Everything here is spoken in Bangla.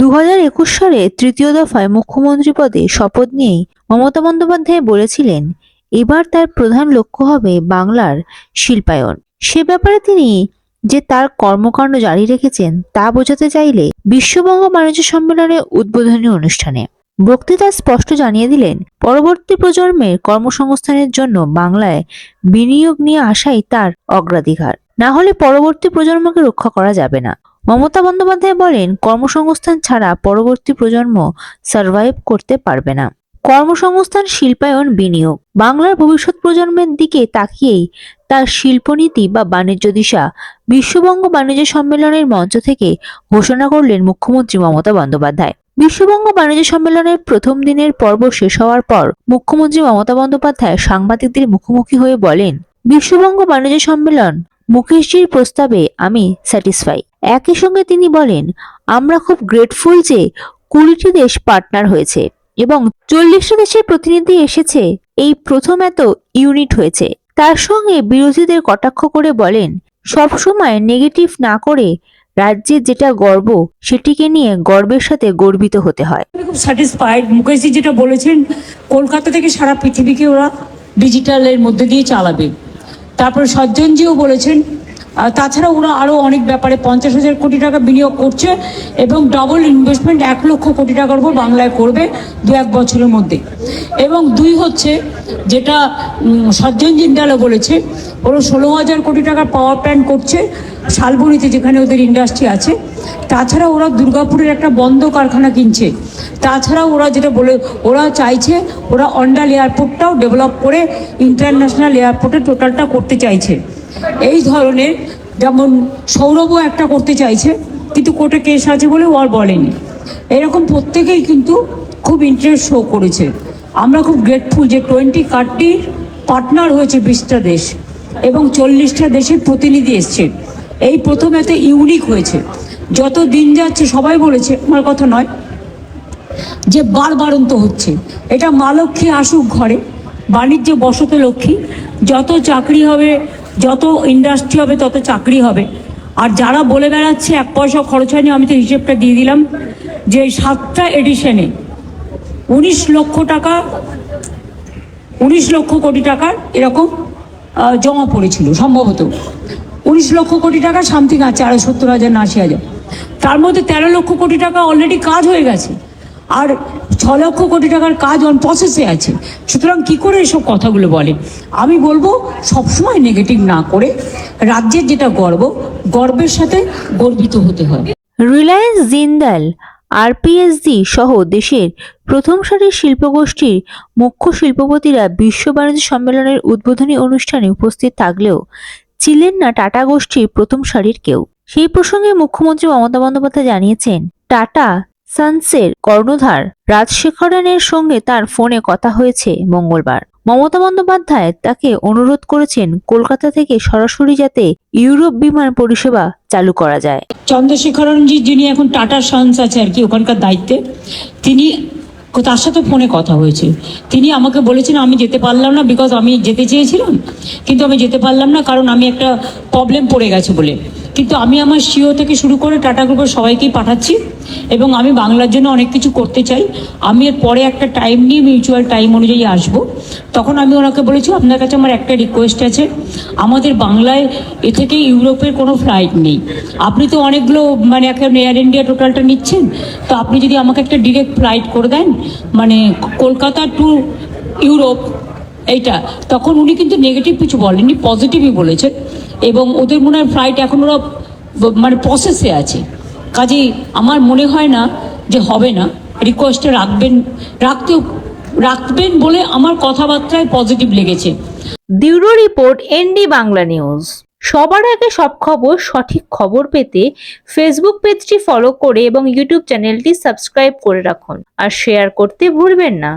দু একুশ সালে তৃতীয় দফায় মুখ্যমন্ত্রী পদে শপথ নিয়েই মমতা বন্দ্যোপাধ্যায় বলেছিলেন, এবার তার প্রধান লক্ষ্য হবে বাংলার শিল্পায়ন। সে ব্যাপারে তিনি যে তার কর্মকাণ্ড জারি রেখেছেন, তা বোঝাতে চাইলে বিশ্ববঙ্গ বাণিজ্য সম্মেলনের উদ্বোধনী অনুষ্ঠানে বক্তৃতা স্পষ্ট জানিয়ে দিলেন, পরবর্তী প্রজন্মের কর্মসংস্থানের জন্য বাংলায় বিনিয়োগ নিয়ে আসাই তার অগ্রাধিকার। না হলে পরবর্তী প্রজন্মকে রক্ষা করা যাবে না। মমতা বন্দ্যোপাধ্যায় বলেন, কর্মসংস্থান ছাড়া পরবর্তী প্রজন্ম সার্ভাইভ করতে পারবে না। কর্মসংস্থান, শিল্পায়ন, বিনিয়োগ। বাংলার ভবিষ্যৎ প্রজন্মের দিকে তাকিয়েই তার শিল্পনীতি বা বাণিজ্য দিশা বিশ্ববঙ্গ বাণিজ্য সম্মেলনের মঞ্চ থেকে ঘোষণা করলেন মুখ্যমন্ত্রী মমতা বন্দ্যোপাধ্যায়। বিশ্ববঙ্গ বাণিজ্য সম্মেলনের প্রথম দিনের পর্ব শেষ হওয়ার পর মুখ্যমন্ত্রী মমতা বন্দ্যোপাধ্যায় সাংবাদিকদের মুখোমুখি হয়ে বলেন, বিশ্ববঙ্গ বাণিজ্য সম্মেলন মুকেশজির প্রস্তাবে আমি স্যাটিসফাই একই সঙ্গে তিনি বলেন, আমরা খুব গ্রেটফুল যে কুড়িটি দেশ পার্টনার হয়েছে এবং চল্লিশটা দেশের প্রতিনিধি এসেছে, এই প্রথম এত ইউনিট হয়েছে। তার সঙ্গে বিরোধীদের কটাক্ষ করে বলেন, সবসময় নেগেটিভ না করে রাজ্যের যেটা গর্ব, সেটিকে নিয়ে গর্বের সাথে গর্বিত হতে হয়। খুব স্যাটিসফাইড মুকেশজি যেটা বলেছেন, কলকাতা থেকে সারা পৃথিবীকে ওরা ডিজিটালের মধ্যে দিয়ে চালাবে। তারপর সজ্জনজিও বলেছেন তাছাড়া ওরা আরও অনেক ব্যাপারে পঞ্চাশ হাজার কোটি টাকা বিনিয়োগ করছে এবং ডবল ইনভেস্টমেন্ট এক লক্ষ কোটি টাকার উপর বাংলায় করবে দু এক বছরের মধ্যে। এবং দুই হচ্ছে যেটা সজ্জন জিন্দালও বলেছে, ওরা ষোলো হাজার কোটি টাকার পাওয়ার প্ল্যান্ট করছে শালবনিতে যেখানে ওদের ইন্ডাস্ট্রি আছে। তাছাড়া ওরা দুর্গাপুরের একটা বন্ধ কারখানা কিনছে। তাছাড়া ওরা যেটা বলে, ওরা চাইছে ওরা অন্ডাল এয়ারপোর্টটাও ডেভেলপ করে ইন্টারন্যাশনাল এয়ারপোর্টে টোটালটা করতে চাইছে। এই ধরনের যেমন সৌরভও একটা করতে চাইছে, কিন্তু কোর্টে কেস আছে বলে ও আর বলেনি। এরকম প্রত্যেকেই কিন্তু খুব ইন্টারেস্ট শো করেছে। আমরা খুব গ্রেটফুল যে টোয়েন্টি কার্ডটি পার্টনার হয়েছে বিশটা দেশ এবং চল্লিশটা দেশের প্রতিনিধি এসছে। এই প্রথম এত ইউনিক হয়েছে। যত দিন যাচ্ছে সবাই বলেছে, আমার কথা নয়, যে বারবারন্ত হচ্ছে। এটা মা লক্ষ্মী আসুক ঘরে, বাণিজ্যে বসত লক্ষ্মী, যত চাকরি হবে যত ইন্ডাস্ট্রি হবে, তত চাকরি হবে। আর যারা বলে বেড়াচ্ছে, এক পয়সা খরচ হয়নি, আমি তো হিসেবটা দিয়ে দিলাম যে সাতটা এডিশনে উনিশ লক্ষ টাকা, উনিশ লক্ষ কোটি টাকার এরকম জমা পড়েছিল, সম্ভবত। উনিশ লক্ষ কোটি টাকা সামথিং আছে, আরও সত্তর হাজার না আশি হাজার। তার মধ্যে তেরো লক্ষ কোটি টাকা অলরেডি কাজ হয়ে গেছে। আর ছ লক্ষ কোটি টাকার কাজ অন প্রসেসে আছে। সুতরাং কি করে এসব কথাগুলো বলে? আমি বলব, সবসময় নেগেটিভ না করে রাজ্যের যেটা গর্ব, গর্বের সাথে গর্বিত হতে হয়। রিলায়েন্স, জিন্দাল, আরপিএসজি সহ দেশের প্রথম সারির শিল্পগোষ্ঠীর মুখ্য শিল্পপতিরা বিশ্ব বাণিজ্য সম্মেলনের উদ্বোধনী অনুষ্ঠানে উপস্থিত থাকলেও ছিলেন না টাটা গোষ্ঠীর প্রথম সারির কেউ। সেই প্রসঙ্গে মুখ্যমন্ত্রী মমতা বন্দ্যোপাধ্যায় জানিয়েছেন, টাটা সানসের কর্ণধার রাজশেখরনের সঙ্গে তার ফোনে কথা হয়েছে মঙ্গলবার। মমতা বন্দ্যোপাধ্যায় তাকে অনুরোধ করেছেন কলকাতা থেকে সরাসরি যাতে ইউরোপ বিমান পরিষেবা চালু করা যায়। চন্দ্রশেখরনজি, যিনি এখন টাটা সন্স আছে আর কি, ওখানকার দায়িত্বে, তিনি তার সাথে ফোনে কথা হয়েছে। তিনি আমাকে বলেছেন, আমি যেতে পারলাম না বিকজ আমি যেতে চেয়েছিলাম, কিন্তু আমি যেতে পারলাম না কারণ আমি একটা প্রবলেম পড়ে গেছে বলে। কিন্তু আমি আমার সিও থেকে শুরু করে টাটা গ্রুপের সবাইকেই পাঠাচ্ছি এবং আমি বাংলার জন্য অনেক কিছু করতে চাই। আমি এর পরে একটা টাইম নিয়ে মিউচুয়াল টাইম অনুযায়ী আসব। তখন আমি ওনাকে বলেছি, আপনার কাছে আমার একটা রিকোয়েস্ট আছে। আমাদের বাংলায় এ থেকে ইউরোপের কোনো ফ্লাইট নেই। আপনি তো অনেকগুলো মানে এখন এয়ার ইন্ডিয়া টোটালটা নিচ্ছেন। তো আপনি যদি আমাকে একটা ডিরেক্ট ফ্লাইট করে দেন মানে কলকাতা টু ইউরোপ এইটা। তখন উনি কিন্তু নেগেটিভ কিছু বলেননি পজিটিভই বলেছেন। এবং ওদের মনে হয় ফ্লাইট এখন ওরা মানে প্রসেসে আছে। কাজেই আমার মনে হয় না যে হবে না। রিকোয়েস্টে রাখবেন, রাখতেও, রাখবেন বলে আমার কথাবার্তায় পজিটিভ লেগেছে। Bureau report, ND Bangla news. সবার আগে সব খবর, সঠিক খবর পেতে ফেসবুক পেজটি ফলো করে এবং ইউটিউব চ্যানেলটি সাবস্ক্রাইব করে রাখুন। আর শেয়ার করতে ভুলবেন না।